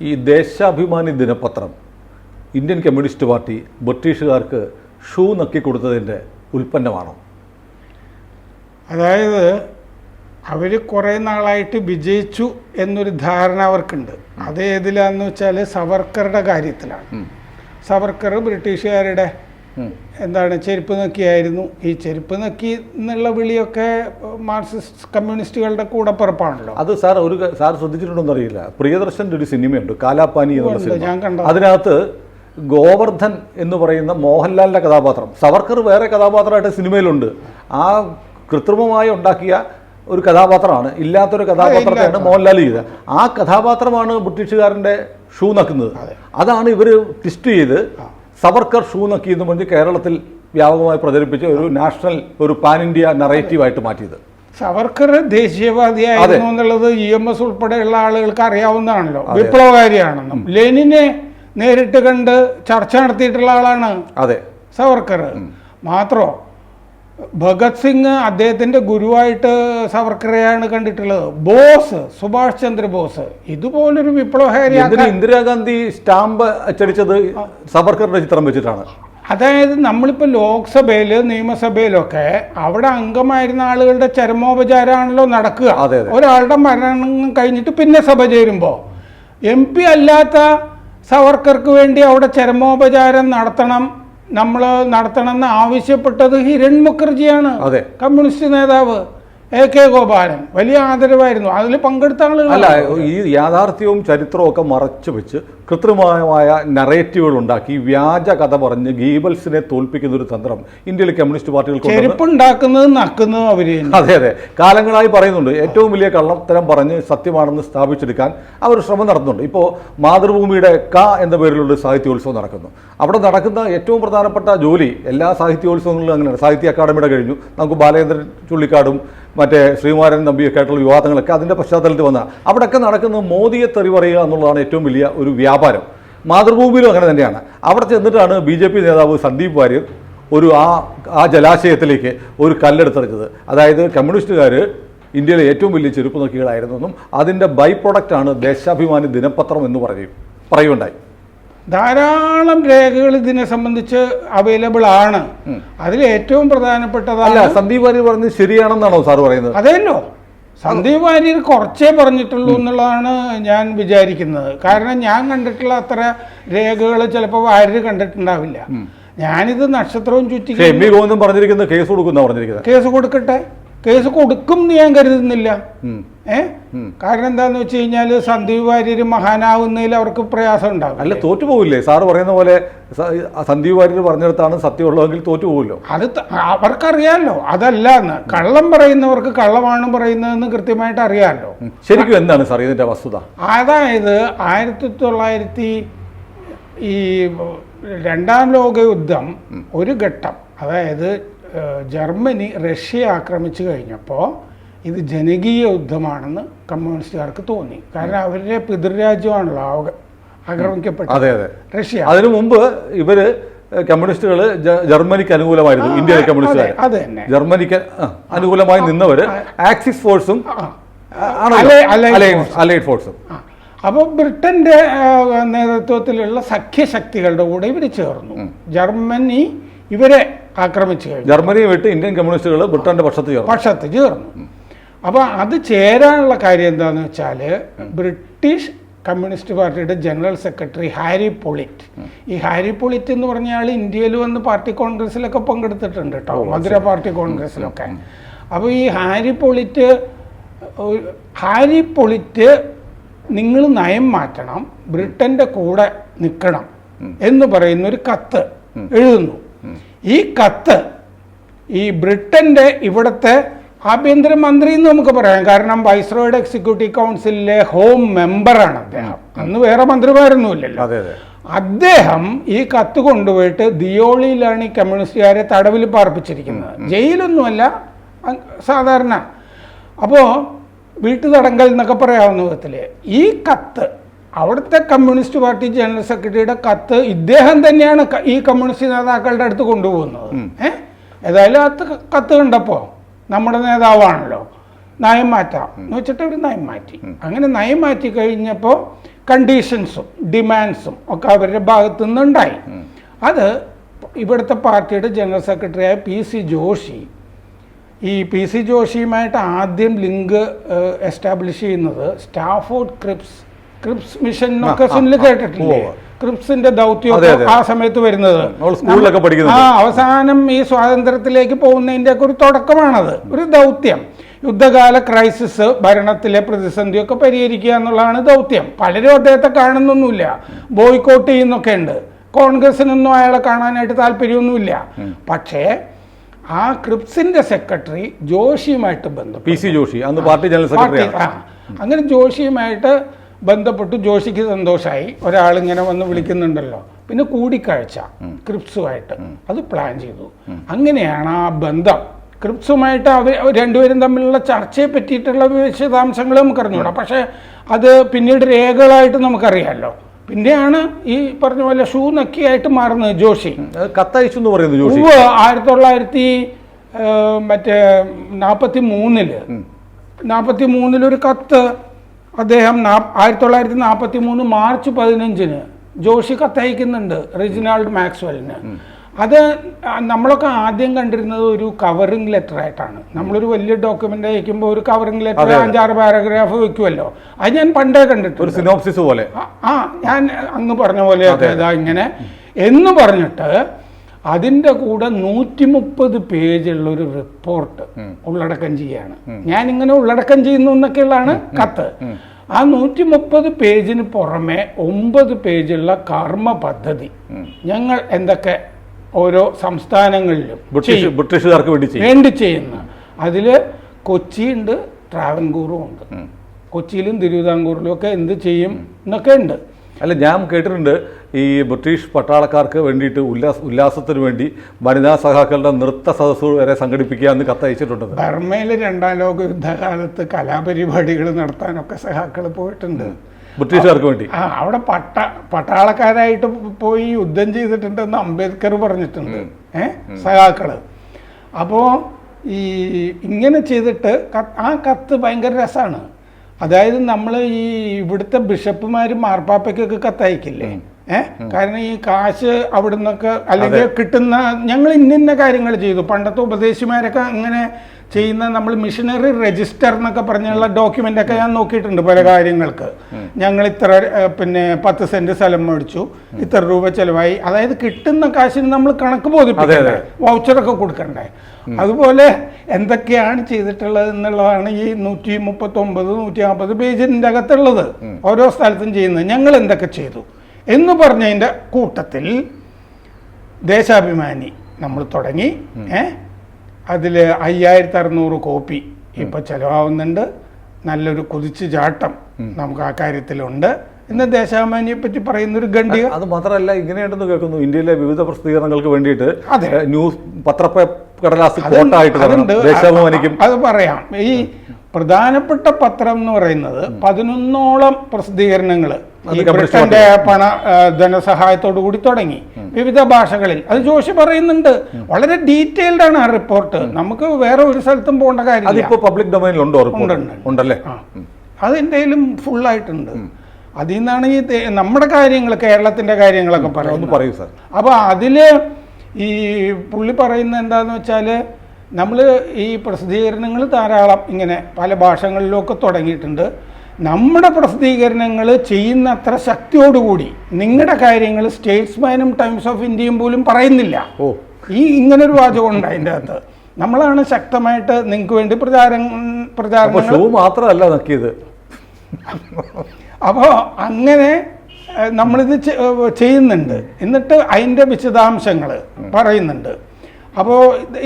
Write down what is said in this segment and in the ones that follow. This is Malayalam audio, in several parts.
ഈ ദേശാഭിമാനി ദിനപത്രം ഇന്ത്യൻ കമ്മ്യൂണിസ്റ്റ് പാർട്ടി ബ്രിട്ടീഷുകാർക്ക് ഷൂ നക്കി കൊടുത്തതിന്റെ ഉൽപ്പന്നമാണോ? അതായത് അവർ കുറേ നാളായിട്ട് വിജയിച്ചു എന്നൊരു ധാരണ അവർക്കുണ്ട്. അത് ഏതിലാന്ന് വെച്ചാൽ സവർക്കറുടെ കാര്യത്തിലാണ്. സവർക്കർ ബ്രിട്ടീഷുകാരുടെ. എന്താണ് ചെരുപ്പ് നക്കിയായിരുന്നു. ഈ ചെരുപ്പ് നക്കി എന്നുള്ള വിളിയൊക്കെ മാർക്സിസ്റ്റ് കമ്മ്യൂണിസ്റ്റുകളുടെ കൂടെ കൂടപ്പിറപ്പാണല്ലോ. അത് സാർ ഒരു സാർ ശ്രദ്ധിച്ചിട്ടുണ്ടോ അറിയില്ല. പ്രിയദർശന്റെ ഒരു സിനിമയുണ്ട് കാലാപ്പാനി എന്നുള്ള സിനിമ. അതിനകത്ത് ഗോവർദ്ധൻ എന്ന് പറയുന്ന മോഹൻലാലിന്റെ കഥാപാത്രം സവർക്കർ വേറെ കഥാപാത്രമായിട്ട് സിനിമയിലുണ്ട്. ആ കൃത്രിമമായി ഉണ്ടാക്കിയ ഒരു കഥാപാത്രമാണ് ഇല്ലാത്തൊരു കഥാപാത്രത്തെയാണ് മോഹൻലാൽ ചെയ്തത്. ആ കഥാപാത്രമാണ് ബ്രിട്ടീഷുകാരന്റെ ഷൂ നക്കുന്നത്. അതാണ് ഇവർ ട്വിസ്റ്റ് ചെയ്ത് സവർക്കർ ഷൂ എന്നൊക്കെ ഇന്ന് പറഞ്ഞ് കേരളത്തിൽ വ്യാപകമായി പ്രചരിപ്പിച്ച ഒരു നാഷണൽ ഒരു പാൻ ഇന്ത്യ നറേറ്റീവായിട്ട് മാറ്റിയത്. സവർക്കർ ദേശീയവാദിയായിരുന്നു എന്നുള്ളത് ഇ എം എസ് ഉൾപ്പെടെയുള്ള ആളുകൾക്ക് അറിയാവുന്നതാണല്ലോ. വിപ്ലവകാരിയാണെന്നും. ലെനിനെ നേരിട്ട് കണ്ട് ചർച്ച നടത്തിയിട്ടുള്ള ആളാണ് അതെ. സവർക്കർ മാത്രോ ഭഗത് സിംഗ് അദ്ദേഹത്തിന്റെ ഗുരുവായിട്ട് സവർക്കറെയാണ് കണ്ടിട്ടുള്ളത്. ബോസ് സുഭാഷ് ചന്ദ്ര ബോസ് ഇതുപോലൊരു വിപ്ലവകാരി ഇന്ദിരാഗാന്ധി സ്റ്റാമ്പ് അച്ചടിച്ചത് സവർക്കറുടെ ചിത്രം വെച്ചിട്ടാണ്. അതായത് നമ്മളിപ്പോൾ ലോക്സഭയിൽ നിയമസഭയിലൊക്കെ അവിടെ അംഗമായിരുന്ന ആളുകളുടെ ചരമോപചാരമാണല്ലോ നടക്കുക. ഒരാളുടെ മരണം കഴിഞ്ഞിട്ട് പിന്നെ സഭ ചേരുമ്പോൾ എം പി അല്ലാത്ത സവർക്കർക്ക് വേണ്ടി അവിടെ ചരമോപചാരം നടത്തണം. നമ്മൾ നടത്തണം എന്ന് ആവശ്യപ്പെട്ടത് ഹിരൺ മുഖർജിയാണ്. കമ്മ്യൂണിസ്റ്റ് നേതാവ്. എ കെ ഗോപാലൻ വലിയ ആദരവായിരുന്നു. അതിൽ പങ്കെടുത്ത ആളുകൾ അല്ല ഈ യാഥാർത്ഥ്യവും ചരിത്രവും ഒക്കെ മറച്ചു വെച്ച് കൃത്രിമമായ നറേറ്റീവുകൾ ഉണ്ടാക്കി വ്യാജ കഥ പറഞ്ഞ് ഗീബൽസിനെ തോൽപ്പിക്കുന്ന ഒരു തന്ത്രം ഇന്ത്യയിലെ കമ്മ്യൂണിസ്റ്റ് പാർട്ടികൾക്ക് ചെരുപ്പ് ഉണ്ടാക്കുന്നത് നക്കുന്നതും അവർ അതെ അതെ. കാലങ്ങളായി പറയുന്നുണ്ട്. ഏറ്റവും വലിയ കള്ളത്തരം പറഞ്ഞ് സത്യമാണെന്ന് സ്ഥാപിച്ചെടുക്കാൻ അവർ ശ്രമം നടത്തുന്നുണ്ട്. ഇപ്പോൾ മാതൃഭൂമിയുടെ ക എന്ന പേരിലുള്ള ഒരു സാഹിത്യോത്സവം നടക്കുന്നു. അവിടെ നടക്കുന്ന ഏറ്റവും പ്രധാനപ്പെട്ട ജോലി എല്ലാ സാഹിത്യോത്സവങ്ങളിലും അങ്ങനെയാണ്. സാഹിത്യ അക്കാദമിയുടെ കഴിഞ്ഞു. നമുക്ക് ബാലേന്ദ്രൻ ചുള്ളിക്കാടും മറ്റേ ശ്രീകുമാരൻ നമ്പിയൊക്കെ ആയിട്ടുള്ള വിവാദങ്ങളൊക്കെ അതിന്റെ പശ്ചാത്തലത്തിൽ വന്ന അവിടെയൊക്കെ നടക്കുന്നത് മോദിയെ തെറി പറയുക എന്നുള്ളതാണ് ഏറ്റവും വലിയ ഒരു വ്യാപാരം. മാതൃഭൂമിയിലും അങ്ങനെ തന്നെയാണ്. അവിടെ ചെന്നിട്ടാണ് ബി ജെ പി നേതാവ് സന്ദീപ് വാര്യർ ഒരു ആ ആ ജലാശയത്തിലേക്ക് ഒരു കല്ലെടുത്തെറിഞ്ഞത് അതായത് കമ്മ്യൂണിസ്റ്റുകാർ ഇന്ത്യയിലെ ഏറ്റവും വലിയ ചെരുപ്പ് നോക്കികളായിരുന്നെന്നും അതിന്റെ ബൈ പ്രൊഡക്റ്റാണ് ദേശാഭിമാനി ദിനപത്രം എന്ന് പറയും പറയുണ്ടായി ധാരാളം രേഖകൾ ഇതിനെ സംബന്ധിച്ച് അവൈലബിൾ ആണ്. അതിൽ ഏറ്റവും പ്രധാനപ്പെട്ടതാണ് സന്ദീപ് വാര്യർ പറഞ്ഞത് ശരിയാണെന്നാണോ സാർ പറയുന്നത്? അതെല്ലോ. സന്ദീപ് വാര്യർ കുറച്ചേ പറഞ്ഞിട്ടുള്ളൂ എന്നുള്ളതാണ് ഞാൻ വിചാരിക്കുന്നത്. കാരണം ഞാൻ കണ്ടിട്ടുള്ള അത്ര രേഖകൾ ചിലപ്പോൾ വാര്യർ കണ്ടിട്ടുണ്ടാവില്ല. ഞാനിത് നക്ഷത്രവും ചുറ്റി പക്ഷേ എം വി ഗോവിന്ദൻ പറഞ്ഞിരിക്കുന്നത് കേസ് കൊടുക്കുന്ന പറഞ്ഞിരിക്കുന്നത്. കേസ് കൊടുക്കട്ടെ? കേസ് കൊടുക്കും എന്ന് ഞാൻ കരുതുന്നില്ല. ഏ? കാരണം എന്താന്ന് വെച്ച് കഴിഞ്ഞാൽ സന്ദീപ് വാര്യർ മഹാനാവുന്നതിൽ അവർക്ക് പ്രയാസം ഉണ്ടാകും അല്ല തോറ്റു പോവില്ലേ? സാറ് പറയുന്ന പോലെ സന്ദീപ് വാര്യർ പറഞ്ഞെടുത്താണ് സത്യമുള്ളതെങ്കിൽ തോറ്റു പോകുമല്ലോ അത് അവർക്കറിയാമല്ലോ അതല്ല എന്ന് കള്ളം പറയുന്നവർക്ക് കള്ളമാണ് പറയുന്നതെന്ന് കൃത്യമായിട്ട് അറിയാമല്ലോ ശരിക്കും എന്താണ് സാർ ഇതിന്റെ വസ്തുത? അതായത് ആയിരത്തി തൊള്ളായിരത്തി ഈ രണ്ടാം ലോകയുദ്ധം ഒരു ഘട്ടം. അതായത് ജർമ്മനി റഷ്യയെ ആക്രമിച്ചു കഴിഞ്ഞപ്പോൾ ഇത് ജനകീയ യുദ്ധമാണെന്ന് കമ്മ്യൂണിസ്റ്റുകാർക്ക് തോന്നി. കാരണം അവരുടെ പിതൃരാജ്യമാണല്ലോ അവ ആക്രമിക്കപ്പെട്ടത്. അതെ അതെ. റഷ്യ. അതിനു മുമ്പ് ഇവർ കമ്മ്യൂണിസ്റ്റുകൾ ജർമ്മനിക്ക് അനുകൂലമായിരുന്നു ഇന്ത്യയിലെ കമ്മ്യൂണിസ്റ്റുകാർ അത് തന്നെ. ജർമ്മനിക്ക് അനുകൂലമായി നിന്നവര് ആക്സിസ് ഫോഴ്സും അലൈ- അലൈഡ് അലൈഡ് ഫോഴ്സും. അപ്പോൾ ബ്രിട്ടന്റെ നേതൃത്വത്തിലുള്ള സഖ്യശക്തികളുടെ കൂടെ ഇവർ ചേർന്നു. ജർമ്മനി ഇവരെ ആക്രമിച്ചു കഴിഞ്ഞു. ജർമ്മനിയെ വിട്ട് ഇന്ത്യൻ കമ്മ്യൂണിസ്റ്റുകൾ ബ്രിട്ടന്റെ പക്ഷത്ത് ചേർന്നു. പക്ഷത്ത് ചേർന്നു. അപ്പോൾ അത് ചേരാനുള്ള കാര്യം എന്താണെന്ന് വെച്ചാൽ ബ്രിട്ടീഷ് കമ്മ്യൂണിസ്റ്റ് പാർട്ടിയുടെ ജനറൽ സെക്രട്ടറി ഹാരി പൊളിറ്റ്. ഈ ഹാരി പൊളിറ്റ് എന്ന് പറഞ്ഞാൽ ആൾ ഇന്ത്യയിൽ വന്ന് പാർട്ടി കോൺഗ്രസിലൊക്കെ പങ്കെടുത്തിട്ടുണ്ട് കേട്ടോ മധുര പാർട്ടി കോൺഗ്രസിലൊക്കെ. അപ്പോൾ ഈ ഹാരി പൊളിറ്റ് ഹാരി പൊളിറ്റ് നിങ്ങൾ നയം മാറ്റണം ബ്രിട്ടന്റെ കൂടെ നിൽക്കണം എന്ന് പറയുന്ന ഒരു കത്ത് എഴുതുന്നു. ഈ കത്ത് ഈ ബ്രിട്ടന്റെ ഇവിടുത്തെ ആഭ്യന്തരമന്ത്രി എന്ന് നമുക്ക് പറയാം. കാരണം വൈസ്രോയുടെ എക്സിക്യൂട്ടീവ് കൗൺസിലിലെ ഹോം മെമ്പറാണ് അദ്ദേഹം. അന്ന് വേറെ മന്ത്രിമാരൊന്നുമില്ലല്ലോ. അതെ അതെ. അദ്ദേഹം ഈ കത്ത് കൊണ്ടുപോയിട്ട് ദിയോളിയിലാണ് ഈ കമ്മ്യൂണിസ്റ്റുകാരെ തടവിൽ പാർപ്പിച്ചിരിക്കുന്നത്. ജയിലൊന്നുമല്ല സാധാരണ. അപ്പോൾ വീട്ടുതടങ്കൽ എന്നൊക്കെ പറയാവുന്ന വിധത്തിൽ ഈ കത്ത് അവിടുത്തെ കമ്മ്യൂണിസ്റ്റ് പാർട്ടി ജനറൽ സെക്രട്ടറിയുടെ കത്ത് ഇദ്ദേഹം തന്നെയാണ് ഈ കമ്മ്യൂണിസ്റ്റ് നേതാക്കളുടെ അടുത്ത് കൊണ്ടുപോകുന്നത്. ഏഹ് ഏതായാലും അത് കത്ത് കണ്ടപ്പോൾ നമ്മുടെ നേതാവാണല്ലോ. നയം മാറ്റാം. എന്ന് വെച്ചിട്ട് അവർ നയം മാറ്റി. അങ്ങനെ നയം മാറ്റി കഴിഞ്ഞപ്പോൾ കണ്ടീഷൻസും ഡിമാൻഡ്സും ഒക്കെ അവരുടെ ഭാഗത്തു നിന്നുണ്ടായി അത് ഇവിടുത്തെ പാർട്ടിയുടെ ജനറൽ സെക്രട്ടറിയായ പി സി ജോഷി ഈ പി സി ജോഷിയുമായിട്ട് ആദ്യം ലിങ്ക് എസ്റ്റാബ്ലിഷ് ചെയ്യുന്നത് സ്റ്റാഫോർഡ് ക്രിപ്സ് ക്രിപ്സ് മിഷൻ ഒക്കെ സുനിൽ കേട്ടിട്ടില്ലേ? ക്രിപ്സിന്റെ ദൗത്യം ദൗത്യമൊക്കെ ആ സമയത്ത് വരുന്നത്. സ്കൂളിലൊക്കെ പഠിക്കുന്നത് ആ അവസാനം ഈ സ്വാതന്ത്ര്യത്തിലേക്ക് പോകുന്നതിന്റെ ഒക്കെ ഒരു തുടക്കമാണത്. ഒരു ദൗത്യം. യുദ്ധകാല ക്രൈസിസ് ഭരണത്തിലെ പ്രതിസന്ധിയൊക്കെ പരിഹരിക്കുക എന്നുള്ളതാണ് ദൗത്യം. പലരും അദ്ദേഹത്തെ കാണുന്നൊന്നുമില്ല. ബോയ്ക്കോട്ട് ചെയ്യുന്നൊക്കെ ഉണ്ട്. കോൺഗ്രസിനൊന്നും അയാളെ കാണാനായിട്ട് താല്പര്യമൊന്നുമില്ല. പക്ഷേ ആ ക്രിപ്സിന്റെ സെക്രട്ടറി ജോഷിയുമായിട്ട് ബന്ധം പി സി ജോഷി അന്ന് പാർട്ടി ജനറൽ സെക്രട്ടറി അങ്ങനെ ജോഷിയുമായിട്ട് ബന്ധപ്പെട്ടു ജോഷിക്ക് സന്തോഷമായി ഒരാളിങ്ങനെ വന്ന് വിളിക്കുന്നുണ്ടല്ലോ. പിന്നെ കൂടിക്കാഴ്ച ക്രിപ്സുമായിട്ട്. അത് പ്ലാൻ ചെയ്തു. അങ്ങനെയാണ് ആ ബന്ധം. ക്രിപ്സുമായിട്ട് അവർ രണ്ടുപേരും തമ്മിലുള്ള ചർച്ചയെ പറ്റിയിട്ടുള്ള വിശദാംശങ്ങൾ നമുക്ക് അറിഞ്ഞൂടാ പക്ഷേ അത് പിന്നീട് രേഖകളായിട്ട് നമുക്കറിയാമല്ലോ പിന്നെയാണ് ഈ പറഞ്ഞ പോലെ ഷൂ നക്കിയായിട്ട് മാറുന്നത് ജോഷി. കത്തയച്ചു എന്ന് പറയുന്നത് ജോഷി. ആയിരത്തി തൊള്ളായിരത്തി മറ്റേ നാൽപ്പത്തി മൂന്നിൽ നാൽപ്പത്തി മൂന്നിലൊരു കത്ത് അദ്ദേഹം ആയിരത്തി തൊള്ളായിരത്തി നാൽപ്പത്തി മൂന്ന് മാർച്ച് പതിനഞ്ചിന് ജോഷി കത്തയക്കുന്നുണ്ട് റിജിനാൾഡ് മാക്സ്വെലിന് അത് നമ്മളൊക്കെ ആദ്യം കണ്ടിരുന്നത് ഒരു കവറിംഗ് ലെറ്റർ ആയിട്ടാണ്. നമ്മളൊരു വലിയ ഡോക്യുമെന്റ് അയക്കുമ്പോൾ ഒരു കവറിംഗ് ലെറ്റർ അഞ്ചാറ് പാരഗ്രാഫ് വെക്കുമല്ലോ അത് ഞാൻ പണ്ടേ കണ്ടിട്ടുണ്ട്. ഒരു സിനോപ്സിസ് പോലെ. ആ- ഞാൻ അങ്ങ് പറഞ്ഞ പോലെ ഇതാ ഇങ്ങനെ. എന്ന് പറഞ്ഞിട്ട് അതിന്റെ കൂടെ നൂറ്റി മുപ്പത് പേജുള്ള ഒരു റിപ്പോർട്ട് ഉള്ളടക്കം ചെയ്യാണ്. ഞാൻ ഇങ്ങനെ ഉള്ളടക്കം ചെയ്യുന്നു എന്നൊക്കെയുള്ളതാണ് കത്ത്. ആ നൂറ്റി മുപ്പത് പേജിന് പുറമെ ഒമ്പത് പേജുള്ള കർമ്മ പദ്ധതി. ഞങ്ങൾ എന്തൊക്കെ ഓരോ സംസ്ഥാനങ്ങളിലും ബ്രിട്ടീഷ് ബ്രിട്ടീഷുകാർക്ക് വേണ്ടി വേണ്ടി ചെയ്യുന്ന. അതിൽ കൊച്ചിയുണ്ട് ട്രാവൻകൂറും ഉണ്ട്. കൊച്ചിയിലും തിരുവിതാംകൂറിലും ഒക്കെ എന്ത് ചെയ്യും എന്നൊക്കെ ഉണ്ട്. അല്ല ഞാൻ കേട്ടിട്ടുണ്ട് ഈ ബ്രിട്ടീഷ് പട്ടാളക്കാർക്ക് വേണ്ടിയിട്ട് ഉല്ലാസ ഉല്ലാസത്തിന് വേണ്ടി വനിതാ സഹാക്കളുടെ നൃത്ത സദസ്സുകൾ വരെ സംഘടിപ്പിക്കുക എന്ന് കത്തയച്ചിട്ടുണ്ട്. ബർമയിൽ രണ്ടാം ലോക യുദ്ധകാലത്ത് കലാപരിപാടികൾ നടത്താനൊക്കെ സഹാക്കൾ പോയിട്ടുണ്ട്. ബ്രിട്ടീഷുകാർക്ക് വേണ്ടി. ആ അവിടെ പട്ട പട്ടാളക്കാരായിട്ട് പോയി യുദ്ധം ചെയ്തിട്ടുണ്ടെന്ന് അംബേദ്കർ പറഞ്ഞിട്ടുണ്ട്. ഏ? സഹാക്കൾ അപ്പോൾ ഈ ഇങ്ങനെ ചെയ്തിട്ട് ആ കത്ത് ഭയങ്കര രസമാണ് അതായത് നമ്മൾ ഈ ഇവിടുത്തെ ബിഷപ്പുമാരും മാർപ്പാപ്പയ്ക്കൊക്കെ കത്തയക്കില്ലേ? ഏ? കാരണം ഈ കാശ് അവിടുന്നൊക്കെ അല്ലെങ്കിൽ കിട്ടുന്ന ഞങ്ങൾ ഇന്ന ഇന്ന കാര്യങ്ങൾ ചെയ്തു. പണ്ടത്തെ ഉപദേശിമാരൊക്കെ അങ്ങനെ ചെയ്യുന്ന നമ്മൾ മിഷനറി രജിസ്റ്റർ എന്നൊക്കെ പറഞ്ഞുള്ള ഡോക്യുമെന്റ് ഒക്കെ ഞാൻ നോക്കിയിട്ടുണ്ട് പല കാര്യങ്ങൾക്ക്. ഞങ്ങൾ ഇത്ര പിന്നെ പത്ത് സെന്റ് സ്ഥലം മേടിച്ചു. ഇത്ര രൂപ ചെലവായി. അതായത് കിട്ടുന്ന കാശിന് നമ്മൾ കണക്ക് ബോധിപ്പിക്കണ്ടേ? വൗച്ചറൊക്കെ കൊടുക്കണ്ടേ? അതുപോലെ എന്തൊക്കെയാണ് ചെയ്തിട്ടുള്ളത് എന്നുള്ളതാണ് ഈ നൂറ്റി മുപ്പത്തി ഒമ്പത് നൂറ്റി നാൽപ്പത് പേജിന്റെ അകത്തുള്ളത് ഓരോ സ്ഥലത്തും ചെയ്യുന്നത്. ഞങ്ങൾ എന്തൊക്കെ ചെയ്തു? എന്ന് പറഞ്ഞതിന്റെ കൂട്ടത്തിൽ ദേശാഭിമാനി നമ്മൾ തുടങ്ങി. ഏ? അതിൽ അയ്യായിരത്തി അറുന്നൂറ് കോപ്പി ഇപ്പം ചിലവാകുന്നുണ്ട്. നല്ലൊരു കുതിച്ചു ചാട്ടം നമുക്ക് ആ കാര്യത്തിലുണ്ട്. ഇന്ന് ദേശാഭിമാനിയെ പറ്റി പറയുന്ന ഒരു ഗണ്ഡിക അത് മാത്രമല്ല ഇങ്ങനെയുണ്ടെന്ന് കേൾക്കുന്നു ഇന്ത്യയിലെ വിവിധ പ്രസിദ്ധീകരണങ്ങൾക്ക് വേണ്ടിയിട്ട് അതെ. ന്യൂസ് പത്രപ്പെ കടലാസ് കോട്ടായിട്ട് ദേശാഭിമാനിക്കും. അത് പറയാം. ഈ പ്രധാനപ്പെട്ട പത്രം എന്ന് പറയുന്നത് പതിനൊന്നോളം പ്രസിദ്ധീകരണങ്ങൾ ബ്രിട്ടന്റെ പണ ധനസഹായത്തോടു കൂടി തുടങ്ങി. വിവിധ ഭാഷകളിൽ. അത് ജോഷി പറയുന്നുണ്ട്. വളരെ ഡീറ്റെയിൽഡ് ആണ് ആ റിപ്പോർട്ട്. നമുക്ക് വേറെ ഒരു സ്ഥലത്തും പോകേണ്ട കാര്യം പബ്ലിക് ഡൊമൈനിൽ ഉണ്ടോ ഉണ്ട്, ഉണ്ട്. ഉണ്ടല്ലേ. അത് എന്തെങ്കിലും ഫുള്ളായിട്ടുണ്ട് അതിൽ നിന്നാണ് ഈ നമ്മുടെ കാര്യങ്ങൾ കേരളത്തിന്റെ കാര്യങ്ങളൊക്കെ പറയുന്നത്. പറയൂ സാർ. അപ്പോൾ അതിൽ ഈ പുള്ളി പറയുന്നത് എന്താന്ന് വെച്ചാൽ നമ്മൾ ഈ പ്രസിദ്ധീകരണങ്ങൾ ധാരാളം ഇങ്ങനെ പല ഭാഷകളിലൊക്കെ തുടങ്ങിയിട്ടുണ്ട്. നമ്മുടെ പ്രസിദ്ധീകരണങ്ങൾ ചെയ്യുന്ന അത്ര ശക്തിയോടുകൂടി നിങ്ങളുടെ കാര്യങ്ങൾ സ്റ്റേറ്റ്സ്മാനും ടൈംസ് ഓഫ് ഇന്ത്യയും പോലും പറയുന്നില്ല. ഓ. ഈ ഇങ്ങനൊരു വാചകം ഉണ്ട് അതിന്റെ അകത്ത്. നമ്മളാണ് ശക്തമായിട്ട് നിങ്ങൾക്ക് വേണ്ടി പ്രചാരം പ്രചാരണം പ്രചാരണങ്ങൾ ഷൂ മാത്രമല്ല നക്കിയത്. അപ്പോൾ അങ്ങനെ നമ്മളിത് ചെയ്യുന്നുണ്ട്. എന്നിട്ട് അതിന്റെ വിശദാംശങ്ങൾ പറയുന്നുണ്ട്. അപ്പോൾ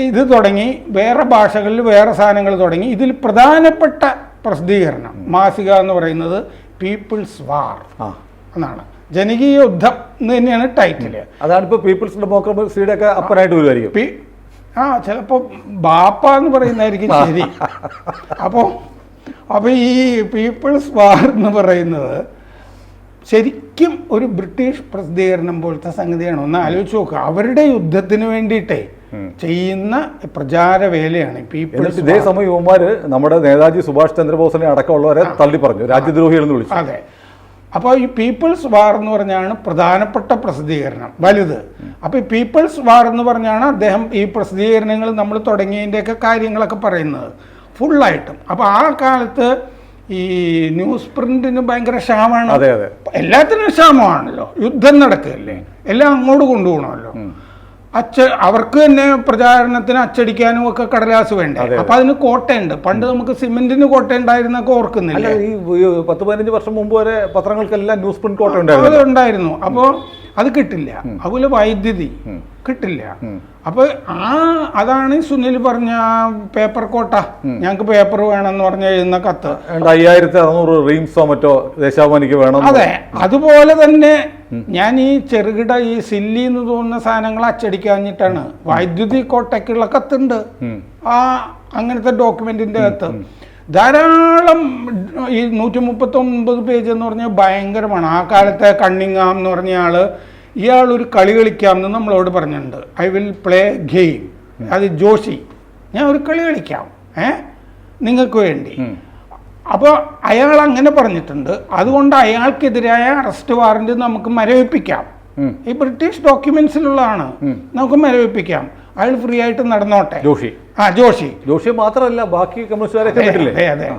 ഇത് തുടങ്ങി വേറെ ഭാഷകളിൽ വേറെ സാധനങ്ങൾ തുടങ്ങി. ഇതിൽ പ്രധാനപ്പെട്ട പ്രസിദ്ധീകരണം മാസിക എന്ന് പറയുന്നത് പീപ്പിൾസ് വാർ എന്നാണ്. ജനകീയ യുദ്ധം എന്ന് തന്നെയാണ് ടൈറ്റിൽ അതാണ് ഇപ്പോൾ പീപ്പിൾസ് ഡെമോക്രസിയുടെ ഒക്കെ അപ്പറായിട്ട് വരുമായിരിക്കും പി ആ ചിലപ്പോൾ ബാപ്പ എന്ന് പറയുന്നതായിരിക്കും ശരി. അപ്പോൾ അപ്പോൾ ഈ പീപ്പിൾസ് വാർ എന്ന് പറയുന്നത് ശരിക്കും ഒരു ബ്രിട്ടീഷ് പ്രസിദ്ധീകരണം പോലത്തെ സംഗതിയാണ്. ഒന്ന് ആലോചിച്ച് നോക്കുക അവരുടെ യുദ്ധത്തിന് വേണ്ടിയിട്ടേ ചെയ്യുന്ന പ്രചാര വേലയാണ് ഈ എന്നിട്ട് ഇതേ സമയം യുവമാര് നമ്മുടെ നേതാജി സുഭാഷ് ചന്ദ്രബോസിനെ അടക്കമുള്ളവരെ തള്ളി പറഞ്ഞു. രാജ്യദ്രോഹികളെന്ന് വിളിച്ചു. അതെ. അപ്പോൾ ഈ പീപ്പിൾസ് വാർ എന്ന് പറഞ്ഞാണ് പ്രധാനപ്പെട്ട പ്രസിദ്ധീകരണം. വലുത്. അപ്പോൾ ഈ പീപ്പിൾസ് വാർ എന്ന് പറഞ്ഞാണ് അദ്ദേഹം ഈ പ്രസിദ്ധീകരണങ്ങൾ നമ്മൾ തുടങ്ങിയതിന്റെയൊക്കെ കാര്യങ്ങളൊക്കെ പറയുന്നത്. ഫുള്ളായിട്ടും. അപ്പോൾ ആ കാലത്ത് ഈ ന്യൂസ് പ്രിന്റിന് ഭയങ്കര ക്ഷാമമാണ്. അതെ അതെ. എല്ലാത്തിനും ക്ഷാമമാണല്ലോ. യുദ്ധം നടക്കുകയല്ലേ എല്ലാം അങ്ങോട്ട് കൊണ്ടുപോകണമല്ലോ. അച്ച അവർക്ക് തന്നെ പ്രചാരണത്തിന് അച്ചടിക്കാനും ഒക്കെ കടലാസ് വേണ്ടേ? അപ്പൊ അതിന് കോട്ടയുണ്ട്. പണ്ട് നമുക്ക് സിമെന്റിന് കോട്ട ഉണ്ടായിരുന്നൊക്കെ ഓർക്കുന്നില്ല ഈ പത്ത് പതിനഞ്ച് വർഷം മുമ്പ് വരെ പത്രങ്ങൾക്കെല്ലാം ന്യൂസ് പ്രിന്റ് കോട്ട ഉണ്ടായിരുന്നു അപ്പോൾ ഉണ്ടായിരുന്നു. അപ്പോ അത് കിട്ടില്ല. അതുപോലെ വൈദ്യുതി. കിട്ടില്ല. അപ്പൊ ആ അതാണ് സുനിൽ പറഞ്ഞ പേപ്പർ കോട്ട. ഞങ്ങൾക്ക് പേപ്പർ വേണമെന്ന് പറഞ്ഞ എഴുതുന്ന കത്ത്. അയ്യായിരത്തി അറുന്നൂറ് റീംസോ മറ്റോ ദേശാഭിമാനിക്ക് വേണം അതെ. അതുപോലെ തന്നെ ഞാൻ ഈ ചെറുകിട ഈ സില്ലി എന്ന് തോന്നുന്ന സാധനങ്ങൾ അച്ചടിക്കാഞ്ഞിട്ടാണ്. വൈദ്യുതി കോട്ടയ്ക്കുള്ള കത്തുണ്ട്. ആ അങ്ങനത്തെ ഡോക്യുമെന്റിന്റെ കത്ത്. ധാരാളം ഈ നൂറ്റി മുപ്പത്തി ഒമ്പത് പേജ് എന്ന് പറഞ്ഞാൽ ഭയങ്കരമാണ്. ആ കാലത്തെ കണ്ണിങ്ങാം എന്ന് പറഞ്ഞ ആൾ ഇയാൾ ഒരു കളി കളിക്കാമെന്ന് നമ്മളോട് പറഞ്ഞിട്ടുണ്ട്. ഐ വിൽ പ്ലേ ഗെയിം അത് ജോഷി. ഞാൻ ഒരു കളി കളിക്കാം. ഏ? നിങ്ങൾക്ക് വേണ്ടി. അപ്പോൾ അയാൾ അങ്ങനെ പറഞ്ഞിട്ടുണ്ട്. അതുകൊണ്ട് അയാൾക്കെതിരായ അറസ്റ്റ് വാറന്റ് നമുക്ക് മരവിപ്പിക്കാം. ഈ ബ്രിട്ടീഷ് ഡോക്യുമെന്റ്സിലുള്ളതാണ്. നമുക്ക് മരവിപ്പിക്കാം. അയാൾ ഫ്രീ ആയിട്ട് നടന്നോട്ടെ. ജോഷി. ആ ജോഷി. ജോഷി മാത്രമല്ല ബാക്കി കമ്മ്യൂണിസ്റ്റുകാരൊക്കെ അതെ, അതെ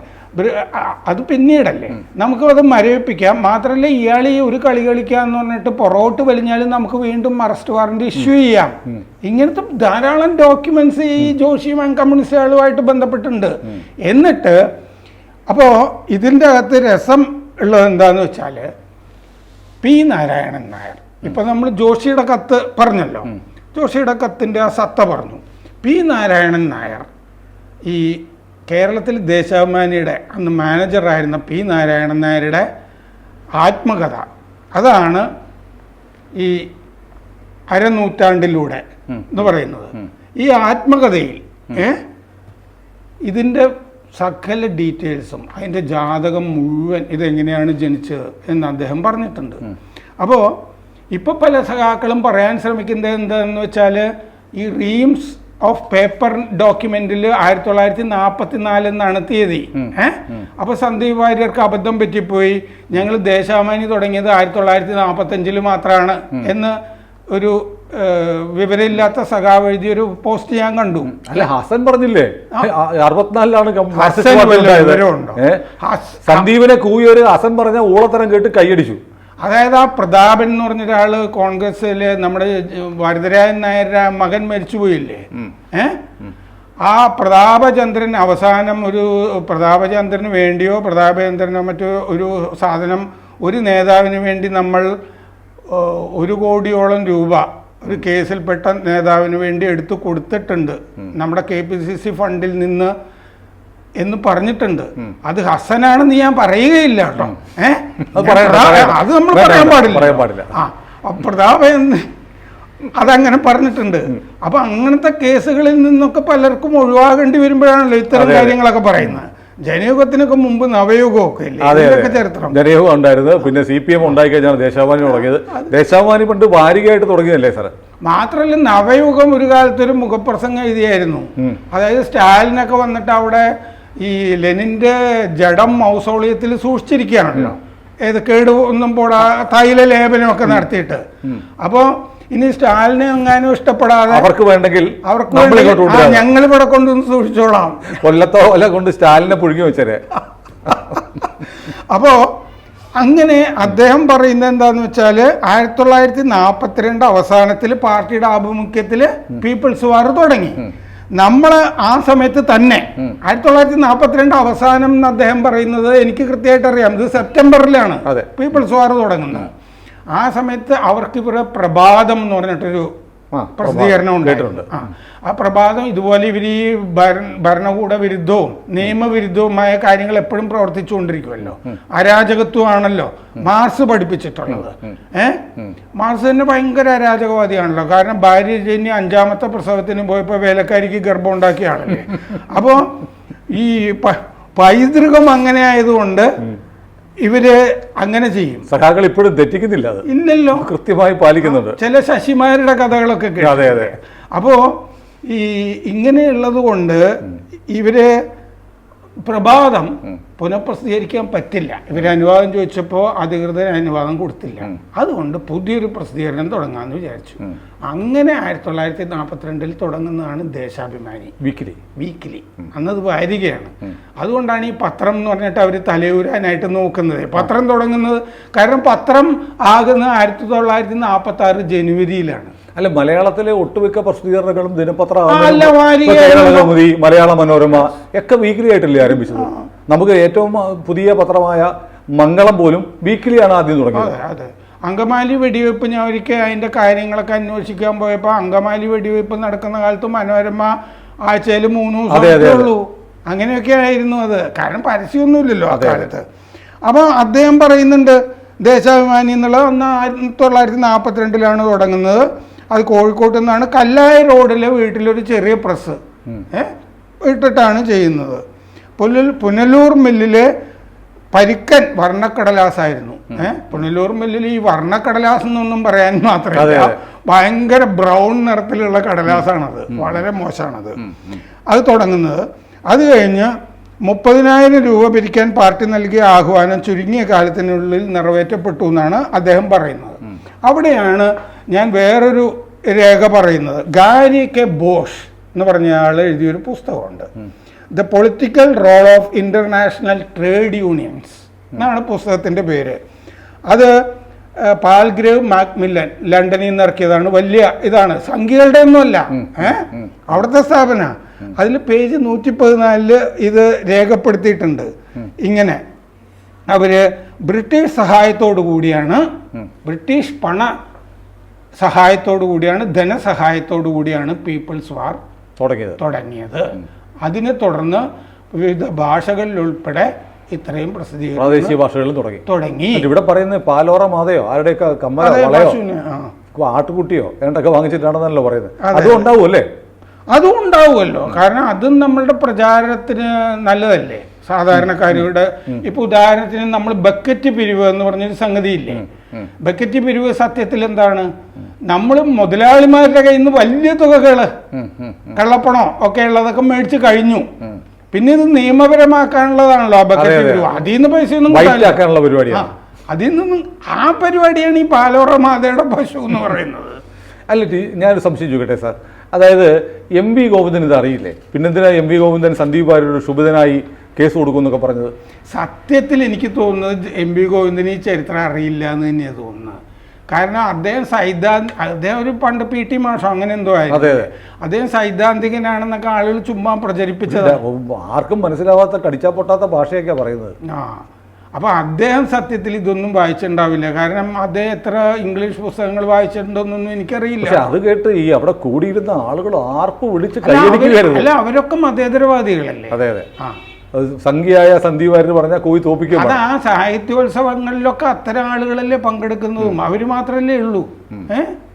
അതെ പിന്നീടല്ലേ. നമുക്ക് അത് മരവിപ്പിക്കാം. മാത്രമല്ല ഇയാൾ ഈ ഒരു കളി കളിക്കാന്ന് പറഞ്ഞിട്ട് പുറകോട്ട് വലിഞ്ഞാലും നമുക്ക് വീണ്ടും അറസ്റ്റ് വാറന്റ് ഇഷ്യൂ ചെയ്യാം. ഇങ്ങനത്തെ ധാരാളം ഡോക്യുമെന്റ്സ് ഈ ജോഷിയും കമ്മ്യൂണിസ്റ്റുകളുമായിട്ട് ബന്ധപ്പെട്ടുണ്ട് എന്നിട്ട് അപ്പോ ഇതിന്റെ അകത്ത് രസം ഉള്ളത് എന്താന്ന് വെച്ചാൽ പി നാരായണൻ നായർ. ഇപ്പൊ നമ്മൾ ജോഷിയുടെ കത്ത് പറഞ്ഞല്ലോ. ജോഷിയുടെ കത്തിന്റെ ആ സത്ത പറഞ്ഞു. പി നാരായണൻ നായർ ഈ കേരളത്തിൽ ദേശാഭിമാനിയുടെ അന്ന് മാനേജറായിരുന്ന പി നാരായണൻ നായരുടെ ആത്മകഥ. അതാണ് ഈ അരനൂറ്റാണ്ടിലൂടെ എന്ന് പറയുന്നത്. ഈ ആത്മകഥയിൽ ഏ? ഇതിന്റെ സകല ഡീറ്റെയിൽസും അതിന്റെ ജാതകം മുഴുവൻ ഇതെങ്ങനെയാണ് ജനിച്ചത് എന്ന് അദ്ദേഹം പറഞ്ഞിട്ടുണ്ട്. അപ്പോൾ ഇപ്പോൾ പല സഖാക്കളും പറയാൻ ശ്രമിക്കുന്നത് എന്താണെന്ന് വെച്ചാൽ ഈ റീംസ് ഓഫ് പേപ്പർ ഡോക്യുമെന്റിൽ ആയിരത്തി തൊള്ളായിരത്തി നാൽപ്പത്തി നാല് എന്നാണ് തീയതി ഏഹ് അപ്പൊ സന്ദീപ് വാര്യർക്ക് അബദ്ധം പറ്റിപ്പോയി. ഞങ്ങൾ ദേശാഭിമാനി തുടങ്ങിയത് ആയിരത്തി തൊള്ളായിരത്തി നാൽപ്പത്തി അഞ്ചിൽ മാത്രമാണ് എന്ന് ഒരു വിവരമില്ലാത്ത സഖാവ് എഴുതിയൊരു പോസ്റ്റ് ഞാൻ കണ്ടു. അല്ല ഹസൻ പറഞ്ഞില്ലേ? അറുപത്തിനാലിലാണ്? സന്ദീപിനെ കൂയൊരു ഹസൻ പറഞ്ഞ ഊളത്തരം കേട്ട് കൈയടിച്ചു. അതായത് ആ പ്രതാപൻ എന്ന് പറഞ്ഞ ഒരാൾ കോൺഗ്രസ്സിൽ നമ്മുടെ വരദരാജൻ നായരുടെ മകൻ മരിച്ചുപോയില്ലേ? ഏ? ആ പ്രതാപചന്ദ്രൻ അവസാനം ഒരു പ്രതാപചന്ദ്രന് വേണ്ടിയോ പ്രതാപചന്ദ്രനോ മറ്റോ ഒരു സാധനം ഒരു നേതാവിന് വേണ്ടി നമ്മൾ ഒരു കോടിയോളം രൂപ ഒരു കേസിൽപ്പെട്ട നേതാവിന് വേണ്ടി എടുത്തു കൊടുത്തിട്ടുണ്ട്. നമ്മുടെ കെ പി സി സി ഫണ്ടിൽ നിന്ന് എന്ന് പറഞ്ഞിട്ടുണ്ട്. അത് ഹസനാണെന്ന് ഞാൻ പറയുകയില്ല കേട്ടോ? അത് നമ്മൾ പറയാൻ പാടില്ല. ആ പ്രതാപ എന്ന് അതങ്ങനെ പറഞ്ഞിട്ടുണ്ട്. അപ്പൊ അങ്ങനത്തെ കേസുകളിൽ നിന്നൊക്കെ പലർക്കും ഒഴിവാകേണ്ടി വരുമ്പോഴാണല്ലോ ഇത്തരം. കാര്യങ്ങളൊക്കെ പറയുന്നത്. ജനയുഗത്തിനൊക്കെ മുമ്പ് നവയുഗമൊക്കെ ഇല്ലേ? ചരിത്രം. ജനയുഗം ഉണ്ടായിരുന്നു. പിന്നെ സി പി എം ഉണ്ടായി കഴിഞ്ഞാണ് ദേശാഭിമാനി തുടങ്ങിയത്. ദേശാഭിമാനി പണ്ട് വാരികയായിട്ട് തുടങ്ങിയതല്ലേ സാറെ? മാത്രമല്ല നവയുഗം ഒരു കാലത്തൊരു മുഖപ്രസംഗം എഴുതിയായിരുന്നു. അതായത് സ്റ്റാലിനൊക്കെ വന്നിട്ട് അവിടെ ഈ ലെനിന്റെ ജഡം മൗസോളിയത്തിൽ സൂക്ഷിച്ചിരിക്കുകയാണല്ലോ. ഏത് കേട് ഒന്നും പോടാ തൈല ലേപനമൊക്കെ നടത്തിയിട്ട്. അപ്പോ ഇനി സ്റ്റാലിനെ എങ്ങാനും ഇഷ്ടപ്പെടാതെ അവർക്ക് വേണ്ടെങ്കിൽ അവർക്ക് ഞങ്ങൾ ഇവിടെ കൊണ്ടുവന്ന് സൂക്ഷിച്ചോളാം. കൊല്ലത്തോ അല്ല കൊണ്ട് സ്റ്റാലിനെ പുഴുങ്ങി വെച്ചേരെ. അപ്പോ അങ്ങനെ അദ്ദേഹം പറയുന്നത് എന്താന്ന് വെച്ചാൽ ആയിരത്തി തൊള്ളായിരത്തി നാൽപ്പത്തിരണ്ട് അവസാനത്തിൽ പാർട്ടിയുടെ ആഭിമുഖ്യത്തിൽ പീപ്പിൾസ് വാർ തുടങ്ങി. നമ്മൾ ആ സമയത്ത് തന്നെ ആയിരത്തി തൊള്ളായിരത്തി നാൽപ്പത്തിരണ്ട് അവസാനം എന്ന് അദ്ദേഹം പറയുന്നത് എനിക്ക് കൃത്യമായിട്ട് അറിയാം. ഇത് സെപ്റ്റംബറിലാണ്. പീപ്പിൾസ് വാർ തുടങ്ങുന്നത്. ആ സമയത്ത് അവർക്ക് ഇവിടെ പ്രഭാതം എന്ന് പറഞ്ഞിട്ടൊരു പ്രസിദ്ധീകരണം ഉണ്ടായിട്ടുണ്ട് ആ പ്രഭാതം ഇതുപോലെ ഇവർ ഈ ഭര- ഭരണകൂട വിരുദ്ധവും നിയമവിരുദ്ധവുമായ കാര്യങ്ങൾ എപ്പോഴും പ്രവർത്തിച്ചുകൊണ്ടിരിക്കുമല്ലോ. അരാജകത്വമാണല്ലോ മാർസ് പഠിപ്പിച്ചിട്ടുള്ളത്. ഏ? മാർസ് തന്നെ ഭയങ്കര അരാജകവാദിയാണല്ലോ. കാരണം ഭാര്യ ജന്യ അഞ്ചാമത്തെ പ്രസവത്തിന് പോയപ്പോൾ വേലക്കാരിക്ക് ഗർഭം ഉണ്ടാക്കിയാണല്ലേ അപ്പോൾ ഈ പൈതൃകം അങ്ങനെ ആയതുകൊണ്ട് ഇവർ അങ്ങനെ ചെയ്യും. സഖാക്കൾ ഇപ്പോഴും തെറ്റിക്കുന്നില്ല അത്. ഇല്ലല്ലോ. കൃത്യമായി പാലിക്കുന്നുണ്ട്. ചില ശശിമാരുടെ കഥകളൊക്കെ അതെ, അതെ. അപ്പോ ഈ ഇങ്ങനെയുള്ളത് കൊണ്ട് ഇവർ പ്രഭാതം പുനഃപ്രസിദ്ധീകരിക്കാൻ പറ്റില്ല. ഇവർ അനുവാദം ചോദിച്ചപ്പോൾ അധികൃതർ അനുവാദം കൊടുത്തില്ല. അതുകൊണ്ട് പുതിയൊരു പ്രസിദ്ധീകരണം തുടങ്ങാമെന്ന് വിചാരിച്ചു. അങ്ങനെ ആയിരത്തി തൊള്ളായിരത്തി നാൽപ്പത്തിരണ്ടിൽ തുടങ്ങുന്നതാണ് ദേശാഭിമാനി. വീക്കിലി. വീക്കിലി. അന്നത് വാരികയാണ്. അതുകൊണ്ടാണ് ഈ പത്രം എന്ന് പറഞ്ഞിട്ട് അവർ തലയൂരാനായിട്ട് നോക്കുന്നത്. പത്രം തുടങ്ങുന്നത് കാരണം പത്രം ആകുന്നത് ആയിരത്തി തൊള്ളായിരത്തി നാൽപ്പത്തി ആറ് ജനുവരിയിലാണ്. അല്ല മലയാളത്തിലെ ഒട്ടുമിക്ക പ്രസിദ്ധീകരണങ്ങളും ദിനപത്ര കൗമുദി മലയാള മനോരമ ഒക്കെ വീക്കിലി ആയിട്ടല്ലേ ആരംഭിച്ചത്? നമുക്ക് ഏറ്റവും പുതിയ പത്രമായ മംഗളം പോലും വീക്കിലിയാണ് ആദ്യം തുടങ്ങിയത്. അങ്കമാലി വെടിവെപ്പ് ഞാൻ ഒരിക്കൽ അതിന്റെ കാര്യങ്ങളൊക്കെ അന്വേഷിക്കാൻ പോയപ്പോൾ അങ്കമാലി വെടിവെപ്പ് നടക്കുന്ന കാലത്ത് മനോരമ ആഴ്ചയിൽ മൂന്ന് അതെ, അതെ, ദിവസം ഉള്ളൂ. അങ്ങനെയൊക്കെ ആയിരുന്നു അത്. കാരണം പരസ്യമൊന്നുമില്ലല്ലോ ആ കാലത്ത്. അപ്പോൾ അദ്ദേഹം പറയുന്നുണ്ട് ദേശാഭിമാനി എന്നുള്ള ഒന്ന് ആയിരത്തി തൊള്ളായിരത്തി നാൽപ്പത്തിരണ്ടിലാണ് തുടങ്ങുന്നത്. അത് കോഴിക്കോട്ട് നിന്നാണ് കല്ലായ റോഡിലെ വീട്ടിലൊരു ചെറിയ പ്രസ്. ഏഹ് ഇട്ടിട്ടാണ് ചെയ്യുന്നത്. പുനൽ പുനലൂർ മില്ലിലെ പരിക്കൻ വർണക്കടലാസായിരുന്നു. ഏഹ് പുനലൂർ മില്ലിൽ ഈ വർണക്കടലാസ് എന്നൊന്നും പറയാൻ മാത്രമല്ല. ഭയങ്കര ബ്രൗൺ നിറത്തിലുള്ള കടലാസാണത്. വളരെ മോശമാണത്. അത് തുടങ്ങുന്നത്. അത് കഴിഞ്ഞ് മുപ്പതിനായിരം രൂപ പിരിക്കാൻ പാർട്ടി നൽകിയ ആഹ്വാനം ചുരുങ്ങിയ കാലത്തിനുള്ളിൽ നിറവേറ്റപ്പെട്ടു എന്നാണ് അദ്ദേഹം പറയുന്നത്. അവിടെയാണ് ഞാൻ വേറൊരു രേഖ പറയുന്നത്. ഗാരി കെ ബോഷ് എന്ന് പറഞ്ഞ ആൾ എഴുതിയൊരു പുസ്തകമുണ്ട്. The political role of international trade unions എന്നാണ് പുസ്തകത്തിന്റെ പേര്. അത് പാൽഗ്രേവ് മാക്മില്ലൻ ലണ്ടനിൽ നിന്ന് ഇറക്കിയതാണ്. വലിയ ഇതാണ്. സംഖ്യകളുടെ ഒന്നുമല്ല ഏഹ് അവിടുത്തെ സ്ഥാപന. അതിൽ പേജ് നൂറ്റി പതിനാലിൽ ഇത് രേഖപ്പെടുത്തിയിട്ടുണ്ട്. ഇങ്ങനെ. അവർ ബ്രിട്ടീഷ് സഹായത്തോടു കൂടിയാണ് ബ്രിട്ടീഷ് പണ സഹായത്തോടു കൂടിയാണ് ധനസഹായത്തോടു കൂടിയാണ് പീപ്പിൾസ് വാർ തുടങ്ങിയത്. തുടങ്ങിയത്. അതിനെ തുടർന്ന് വിവിധ ഭാഷകളിൽ ഉൾപ്പെടെ ഇത്രയും പ്രസിദ്ധീകരിച്ചു പ്രാദേശിക ഭാഷകളിലും തുടങ്ങി. തുടങ്ങി. ഇവിടെ പറയുന്നത് പാലോറ മാതയോ ആരുടെയൊക്കെ കമ്മലോ. ആട്ടുകുട്ടിയോ എന്നൊക്കെ വാങ്ങിച്ചിട്ടാണെന്നല്ലോ പറയുന്നത്? അതെ. അതും. ഉണ്ടാവും അല്ലേ അതും ഉണ്ടാവുമല്ലോ. കാരണം അതും നമ്മളുടെ പ്രചാരത്തിന് നല്ലതല്ലേ? സാധാരണക്കാരുടെ ഇപ്പൊ ഉദാഹരണത്തിന് നമ്മൾ ബക്കറ്റ് പിരിവ് എന്ന് പറഞ്ഞൊരു സംഗതിയില്ലേ? ബക്കറ്റ് പിരിവ് സത്യത്തിൽ എന്താണ്? നമ്മൾ മുതലാളിമാരുടെ കയ്യിൽ നിന്ന് വലിയ ഉം. കള്ളപ്പണോ ഒക്കെ ഉള്ളതൊക്കെ മേടിച്ച് കഴിഞ്ഞു. പിന്നെ ഇത് നിയമപരമാക്കാനുള്ളതാണല്ലോ ആ ബക്കറ്റ്. അതിൽ നിന്ന് പൈസ ഒന്നും പരിപാടിയാണ്. അതിൽ നിന്നും ആ പരിപാടിയാണ് ഈ പാലോറ മാതയുടെ പശു എന്ന് പറയുന്നത്. അല്ല ഞാനൊരു സംശയം ചോദിക്കട്ടെ സാർ? അതായത് എം വി ഗോവിന്ദൻ ഇത് അറിയില്ലേ? പിന്നെന്തിനാ എം വി ഗോവിന്ദൻ സന്ദീപ് വാര്യരുടെ ശുഭിതനായി കേസ് കൊടുക്കുമെന്നൊക്കെ പറഞ്ഞത്? സത്യത്തിൽ എനിക്ക് തോന്നുന്നത് എം വി ഗോവിന്ദന് ഈ ചരിത്രം അറിയില്ല എന്ന് തന്നെയാണ് തോന്നുന്നത്. കാരണം അദ്ദേഹം സൈദ്ധാന്ത അദ്ദേഹം ഒരു പണ്ട് പി ടി മാഷോ അങ്ങനെ എന്തോ അതെ, ആയിരുന്നു. അതെ. അദ്ദേഹം സൈദ്ധാന്തികനാണെന്നൊക്കെ ആളുകൾ ചുമ്മാ പ്രചരിപ്പിച്ചത്. ആർക്കും മനസ്സിലാവാത്ത കടിച്ചാ പൊട്ടാത്ത ഭാഷയൊക്കെ പറയുന്നത്. ആ അപ്പൊ അദ്ദേഹം സത്യത്തിൽ ഇതൊന്നും വായിച്ചിട്ടുണ്ടാവില്ല. കാരണം അദ്ദേഹം എത്ര ഇംഗ്ലീഷ് പുസ്തകങ്ങൾ വായിച്ചിട്ടുണ്ടോന്നൊന്നും എനിക്കറിയില്ല. അത് കേട്ട് ഈ അവിടെ കൂടിയിരുന്ന ആളുകൾ ആർപ്പ് വിളിച്ച് അല്ല, അവരൊക്കെ മതേതരവാദികളല്ലേ? അതെ അതെ. ആ. സംഖ്യയായ സന്ദീപ് വാര്യർ പറഞ്ഞാൽ കോയി തോപ്പിക്കും അത് ആ സാഹിത്യോത്സവങ്ങളിലൊക്കെ അത്തരം ആളുകളല്ലേ പങ്കെടുക്കുന്നതും അവർ മാത്രല്ലേ ഉള്ളൂ.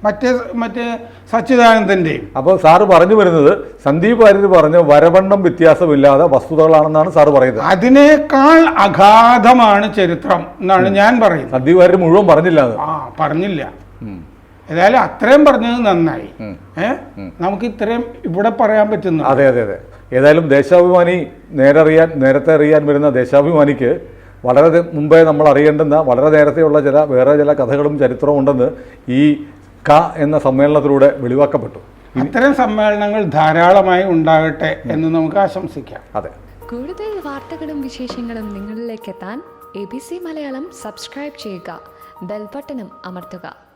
മറ്റേ മറ്റേ സച്ചിദാനന്ദന്റെ അപ്പോൾ സാറ് പറഞ്ഞു വരുന്നത് സന്ദീപ് വാര്യർ പറഞ്ഞ വരവണ്ണം വ്യത്യാസമില്ലാതെ വസ്തുതകളാണെന്നാണ് സാറ് പറയുന്നത്. അതിനേക്കാൾ അഗാധമാണ് ചരിത്രം എന്നാണ് ഞാൻ പറയുന്നത്. സന്ദീപ് വാര്യർ മുഴുവൻ പറഞ്ഞില്ല ആ പറഞ്ഞില്ല. ഏതായാലും അത്രയും പറഞ്ഞത് നന്നായി. ഏഹ് നമുക്ക് ഇത്രയും ഇവിടെ പറയാൻ പറ്റുന്നു അതെ അതെ അതെ. ഏതായാലും ദേശാഭിമാനി നേരെ അറിയാൻ നേരത്തെ അറിയാൻ വരുന്ന ദേശാഭിമാനിക്ക് വളരെ മുമ്പേ നമ്മൾ അറിയേണ്ടുന്ന വളരെ നേരത്തെയുള്ള ചില വേറെ ചില കഥകളും ചരിത്രവും ഉണ്ടെന്ന് ഈ ക എന്ന സമ്മേളനത്തിലൂടെ വെളിവാക്കപ്പെട്ടു. ഇത്തരം സമ്മേളനങ്ങൾ ധാരാളമായി ഉണ്ടാകട്ടെ എന്ന് നമുക്ക് ആശംസിക്കാം. അതെ. കൂടുതൽ വാർത്തകളും വിശേഷങ്ങളും നിങ്ങളിലേക്ക് എത്താൻ A B C Malayalam subscribe ചെയ്യുക ബെൽബട്ടനും അമർത്തുക.